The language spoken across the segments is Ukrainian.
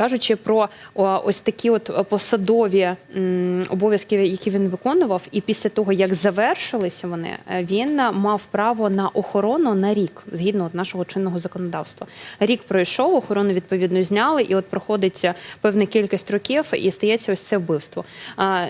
кажучи про ось такі от посадові обов'язки, які він виконував, і після того як завершилися вони, е, він мав право на охорону на рік згідно от нашого чинного законодавства. Рік пройшов, охорону відповідно зняли, і от проходить е, певна кількість років, і стається ось це вбивство.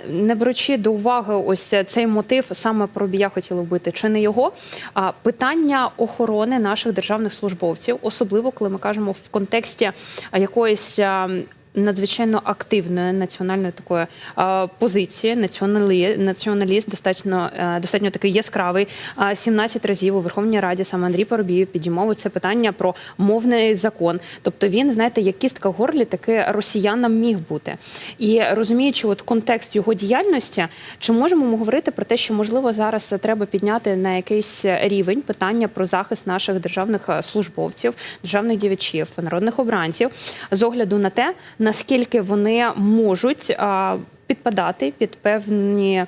Не беручи до уваги ось цей мотив, саме Парубія хотіли вбити, чи не його. А питання охорони наших державних службовців, особливо коли ми кажемо в контексті якоїсь. А, Надзвичайно активної національної такої а, позиції. Націоналі, націоналіст достатньо е, достатньо такий яскравий. А, 17 разів у Верховній Раді саме Андрій Парубієв підіймав це питання про мовний закон. Тобто він, знаєте, як кістка горлі, таки росіянам міг бути. І розуміючи, от контекст його діяльності, чи можемо ми говорити про те, що можливо зараз треба підняти на якийсь рівень питання про захист наших державних е, службовців, державних діячів, народних обранців з огляду на те, наскільки вони можуть підпадати під певні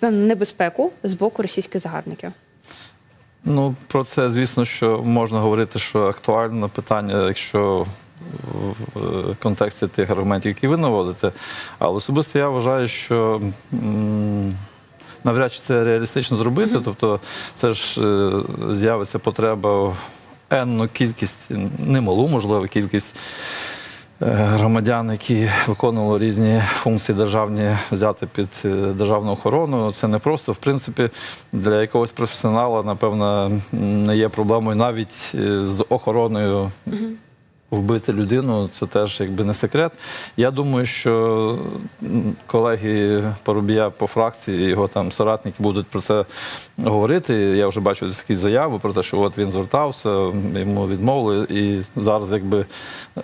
певну небезпеку з боку російських загарбників. Ну, про це, звісно, що можна говорити, що актуальне питання, якщо в контексті тих аргументів, які ви наводите. Але особисто я вважаю, що навряд чи це реалістично зробити. Тобто, це ж е, з'явиться потреба в енну кількість, немалу, можливо, кількість. Е, Громадян, які виконували різні функції державні, взяти під е, державну охорону, це не просто в принципі для якогось професіонала, напевно, не є проблемою навіть е, з охороною вбити людину, це теж якби не секрет. Я думаю, що колеги Порубія по фракції, його там соратники будуть про це говорити. Я вже бачу такі заяви про те, що от він звертався, йому відмовили, і зараз якби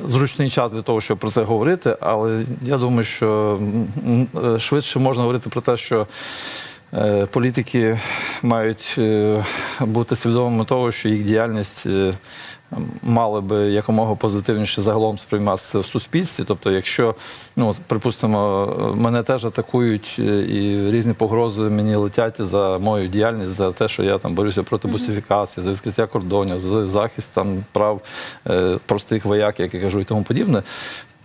зручний час для того, щоб про це говорити. Але я думаю, що швидше можна говорити про те, що. Е, Політики мають е, бути свідомими того, що їх діяльність е, мала би якомога позитивніше загалом сприйматися в суспільстві. Тобто, якщо, ну, припустимо, мене теж атакують і різні погрози мені летять за мою діяльність, за те, що я там борюся проти бусифікації, за відкриття кордонів, за захист там прав простих вояків, як я кажу, і тому подібне.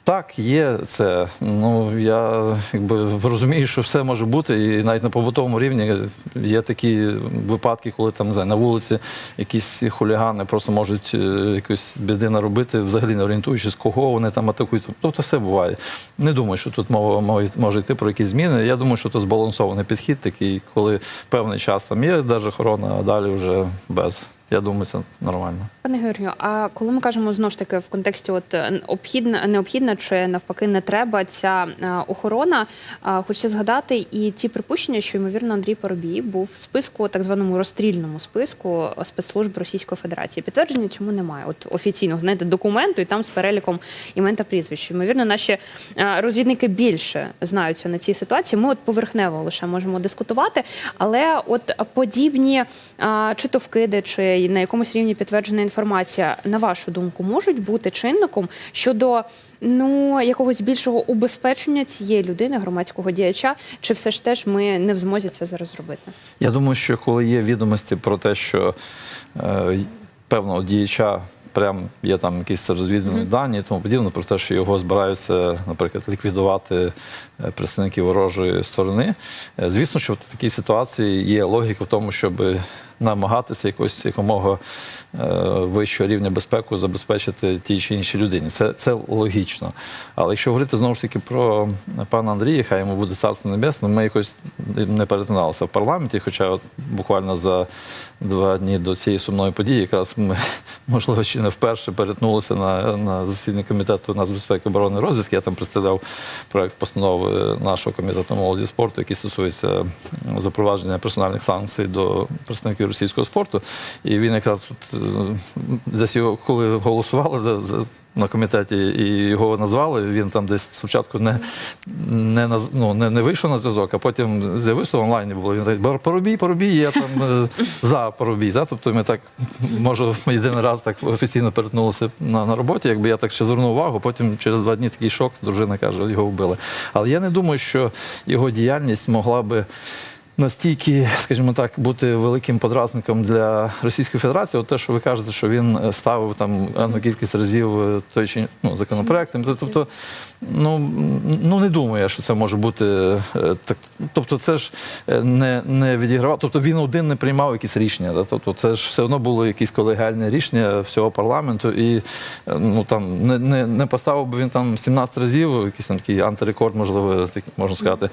Так, є це. Ну я якби розумію, що все може бути, і навіть на побутовому рівні є такі випадки, коли там не знаю, на вулиці якісь хулігани просто можуть е, якусь біди наробити, взагалі не орієнтуючись, кого вони там атакують. Тобто все буває. Не думаю, що тут мова може йти про якісь зміни. Я думаю, що це збалансований підхід, такий, коли певний час там є держохорона, а далі вже без. Я думаю, це нормально. Пане Георгію, а коли ми кажемо знову ж таки в контексті от е, обхідна, необхідна чи навпаки не треба ця е, охорона, е, хочеться згадати і ті припущення, що ймовірно Андрій Парубій був в списку, так званому розстрільному списку спецслужб Російської Федерації. Підтвердження чому немає? От офіційного знаєте документу, і там з переліком імен та прізвищ. Ймовірно, наші розвідники більше знаються на цій ситуації. Ми от поверхнево лише можемо дискутувати, але от подібні чи то вкиди, чи на якомусь рівні підтверджена інформація, на вашу думку, можуть бути чинником щодо ну якогось більшого убезпечення цієї людини, громадського діяча, чи все ж теж ми не в змозі це зараз зробити? Я думаю, що коли є відомості про те, що е, певного діяча прям є там якісь розвідувальні дані і тому подібне, про те, що його збираються, наприклад, ліквідувати е, представники ворожої сторони. Е, звісно, що в такій ситуації є логіка в тому, щоб намагатися якось якомога е, вищого рівня безпеку забезпечити тій чи іншій людині. Це, це логічно. Але якщо говорити знову ж таки про пана Андрія, хай йому буде царство небесне, ми якось не перетиналися в парламенті, хоча от буквально за два дні до цієї сумної події, якраз ми, можливо, чи не вперше перетнулися на, на засіданні комітету нацбезпеки оборони і розвідки. Я там представляв проект постанови нашого комітету молоді спорту, який стосується запровадження персональних санкцій до представників російського спорту. І він якраз е, десь його, коли голосували за, за на комітеті і його назвали. Він там десь спочатку не, не, наз- ну, не, не вийшов на зв'язок, а потім з'явився в онлайні. Було він такий, Поробій, Поробій, я там е, за Поробій. Да? Тобто ми так, може, єдиний раз так офіційно перетнулися на, на роботі. Якби я так ще звернув увагу, потім через два дні такий шок, дружина каже, його вбили. Але я не думаю, що його діяльність могла би настільки, скажімо так, бути великим подразником для Російської Федерації, от те, що ви кажете, що він ставив там енну кількість разів е, той чи ну, законопроект. Тобто, ну, ну не думаю, що це може бути е, так. Тобто, це ж е, не, не відігравав. Тобто він один не приймав якісь рішення. Да? Тобто, це ж все одно було якісь колегіальне рішення всього парламенту, і ну там не, не, не поставив би він там 17 разів, якийсь там такий антирекорд, можливо, так можна сказати.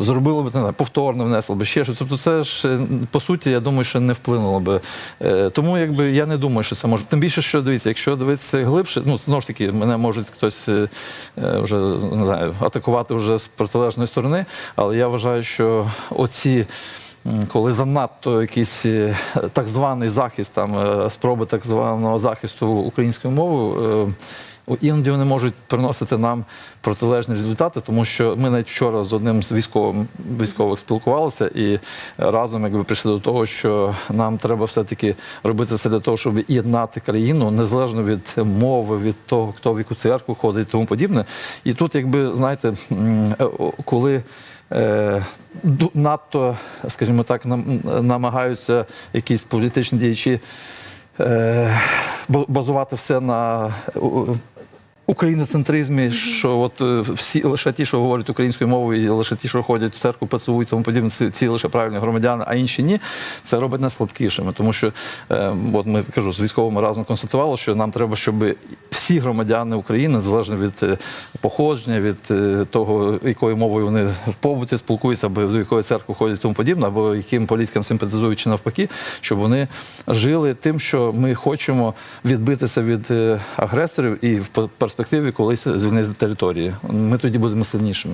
Зробило б не знаю, повторно внесло би ще щось. Тобто, це ж е, по суті, я думаю, що не вплинуло би. Е, Тому якби я не думаю, що це може. Тим більше, що дивіться, якщо дивитися глибше, ну знову ж таки, мене може хтось е, вже не знаю, атакувати вже з протилежної сторони, але я вважаю, що оці. Коли занадто якийсь так званий захист, там спроби так званого захисту української мови, іноді вони можуть приносити нам протилежні результати, тому що ми навіть вчора з одним з військовим військових спілкувалися і разом якби прийшли до того, що нам треба все-таки робити все для того, щоб єднати країну незалежно від мови, від того, хто в яку церкву ходить і тому подібне. І тут, якби знаєте, е, коли е, надто, скажімо так, нам, намагаються якісь політичні діячі е, базувати все на україноцентризмі, що от е, всі лише ті, що говорять українською мовою, і лише ті, що ходять в церкву, ПЦУ і тому подібне, ці, ці лише правильні громадяни, а інші ні, це робить нас слабкішими. Тому що е, от ми кажу, з військовими разом констатували, що нам треба, щоб всі громадяни України, незалежно від е, походження, від е, того, якою мовою вони в побуті спілкуються, або до якої церкви ходять і тому подібне, або яким політикам симпатизують чи навпаки, щоб вони жили тим, що ми хочемо відбитися від агресорів і в перспективі колись звільнити території. Ми тоді будемо сильнішими.